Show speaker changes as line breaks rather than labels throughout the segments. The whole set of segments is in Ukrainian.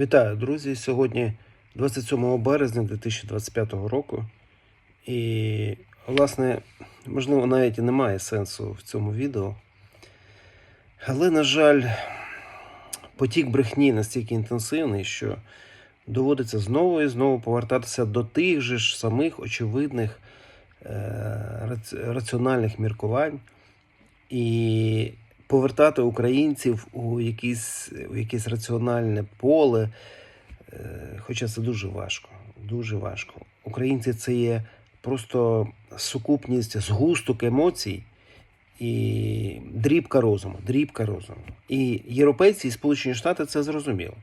Вітаю, друзі! Сьогодні 27 березня 2025 року. І, власне, можливо, навіть і немає сенсу в цьому відео. Але, на жаль, потік брехні настільки інтенсивний, що доводиться знову і знову повертатися до тих же ж самих очевидних е, раціональних міркувань і повертати українців у якесь, у якесь раціональне поле. Е, Хоча це дуже важко. Дуже важко. Українці це є просто сукупність згусток емоцій і дрібка розуму. Дрібка розуму. І європейці і Сполучені Штати це зрозуміли.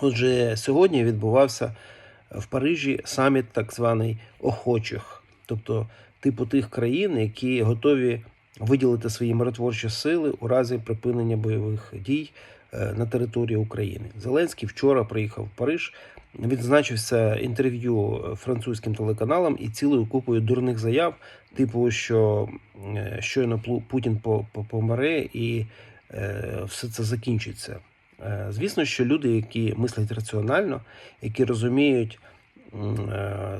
Отже, сьогодні відбувався в Парижі саміт так званий охочих, тобто типу тих країн, які готові виділити свої миротворчі сили у разі припинення бойових дій е, на території України. Зеленський вчора приїхав в Париж, відзначився інтерв'ю французьким телеканалам і цілою купою дурних заяв, типу, що е, щойно Путін по- по- помре і е, все це закінчиться. Звісно, що люди, які мислять раціонально, які розуміють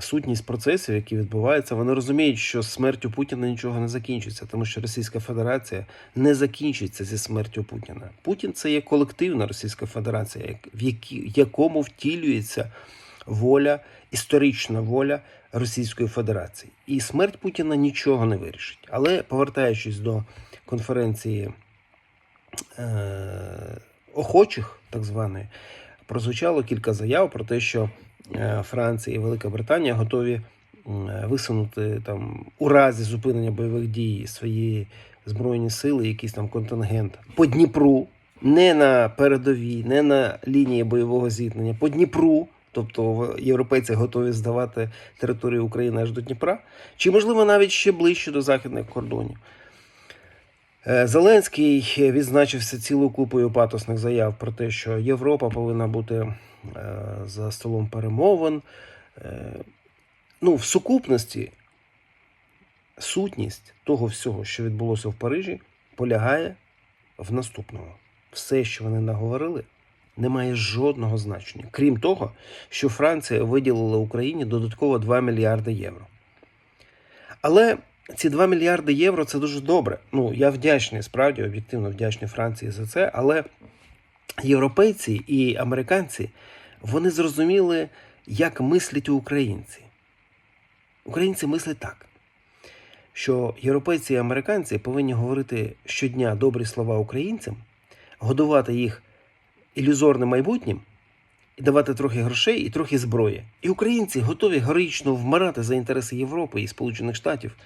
сутність процесів, які відбуваються, вони розуміють, що смертю Путіна нічого не закінчиться, тому що Російська Федерація не закінчиться зі смертю Путіна. Путін це є колективна Російська Федерація, в якому втілюється воля, історична воля Російської Федерації. І смерть Путіна нічого не вирішить. Але повертаючись до конференції е, охочих, так званої, прозвучало кілька заяв про те, що е, Франція і Велика Британія готові висунути там у разі зупинення бойових дій свої збройні сили, якийсь там контингент по Дніпру, не на передовій, не на лінії бойового зіткнення, по Дніпру. Тобто європейці готові здавати територію України аж до Дніпра, чи можливо навіть ще ближче до західних кордонів. Е, Зеленський відзначився цілою купою патосних заяв про те, що Європа повинна бути е, за столом перемовин. Е, Ну, в сукупності сутність того всього, що відбулося в Парижі, полягає в наступному. Все, що вони наговорили, не має жодного значення. Крім того, що Франція виділила Україні додатково 2 мільярди євро. Але ці 2 мільярди євро це дуже добре. Ну, я вдячний, справді об'єктивно вдячний Франції за це. Але європейці і американці вони зрозуміли, як мислять українці. Українці мислять так, що європейці і американці повинні говорити щодня добрі слова українцям, годувати їх ілюзорним майбутнім і давати трохи грошей і трохи зброї. І українці готові героїчно вмирати за інтереси Європи і Сполучених Штатів.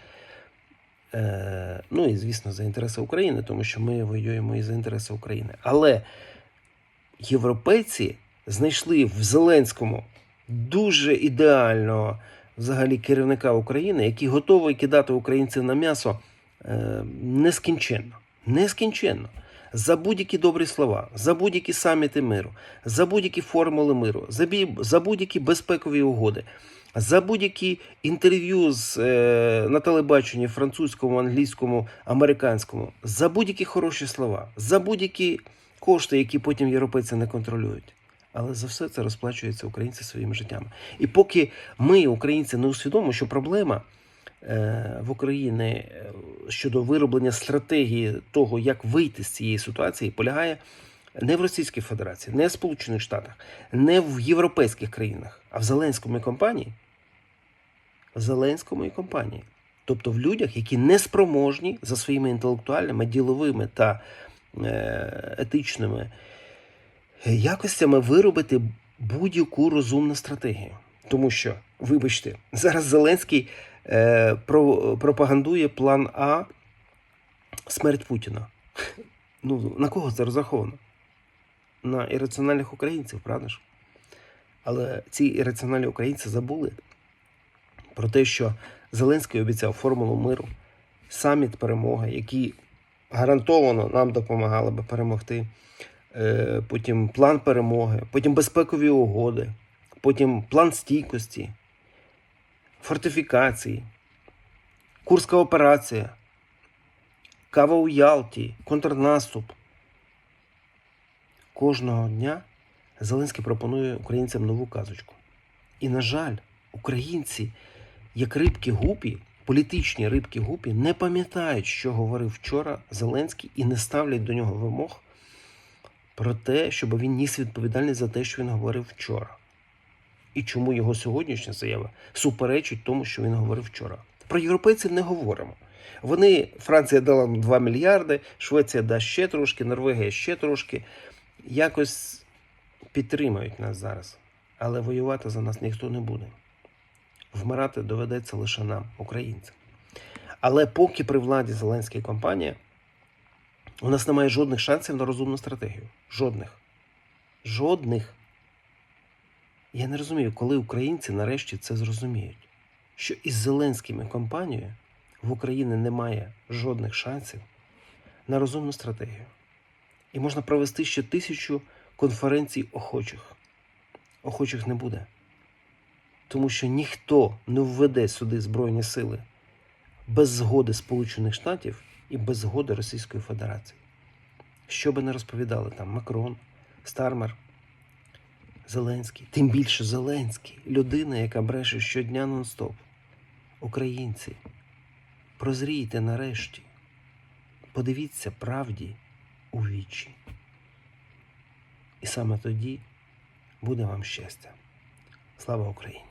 Е, ну і звісно, за інтереси України, тому що ми воюємо і за інтереси України. Але європейці знайшли в Зеленському дуже ідеального взагалі керівника України, який готовий кидати українців на м'ясо е, нескінченно. Нескінченно. За будь-які добрі слова, за будь-які саміти миру, за будь-які формули миру, за, будь-які безпекові угоди, за будь-які інтерв'ю з, е, на телебаченні французькому, англійському, американському, за будь-які хороші слова, за будь-які кошти, які потім європейці не контролюють. Але за все це розплачуються українці своїми життями. І поки ми, українці, не усвідомимо, що проблема е, в Україні е, щодо вироблення стратегії того, як вийти з цієї ситуації, полягає не в Російській Федерації, не в Сполучених Штатах, не в європейських країнах, а в Зеленському і компанії. В Зеленському і компанії. Тобто в людях, які не спроможні за своїми інтелектуальними, діловими та е, етичними якостями виробити будь-яку розумну стратегію. Тому що, вибачте, зараз Зеленський е, про, пропагандує план А смерть Путіна. Ну, на кого це розраховано? На ірраціональних українців, правда ж? Але ці ірраціональні українці забули про те, що Зеленський обіцяв формулу миру, саміт перемоги, які гарантовано нам допомагали би перемогти. Е, Потім план перемоги, потім безпекові угоди, потім план стійкості, фортифікації, Курська операція, кава у Ялті, контрнаступ. Кожного дня Зеленський пропонує українцям нову казочку. І, на жаль, українці, як рибки гупі, політичні рибки гупі, не пам'ятають, що говорив вчора Зеленський, і не ставлять до нього вимог про те, щоб він ніс відповідальність за те, що він говорив вчора. І чому його сьогоднішня заява суперечить тому, що він говорив вчора. Про європейців не говоримо. Вони, Франція дала 2 мільярди, Швеція дасть ще трошки, Норвегія ще трошки. Якось підтримають нас зараз. Але воювати за нас ніхто не буде. Вмирати доведеться лише нам, українцям. Але поки при владі Зеленська і компанія, у нас немає жодних шансів на розумну стратегію. Жодних. Жодних. Я не розумію, коли українці нарешті це зрозуміють, що із Зеленським і компанією в Україні немає жодних шансів на розумну стратегію. І можна провести ще тисячу конференцій охочих. Охочих не буде. Тому що ніхто не введе сюди Збройні сили без згоди Сполучених Штатів і без згоди Російської Федерації. Що би не розповідали там Макрон, Стармер, Зеленський, тим більше Зеленський, людина, яка бреше щодня нон-стоп. Українці, прозрійте нарешті, подивіться правді у вічі. І саме тоді буде вам щастя. Слава Україні!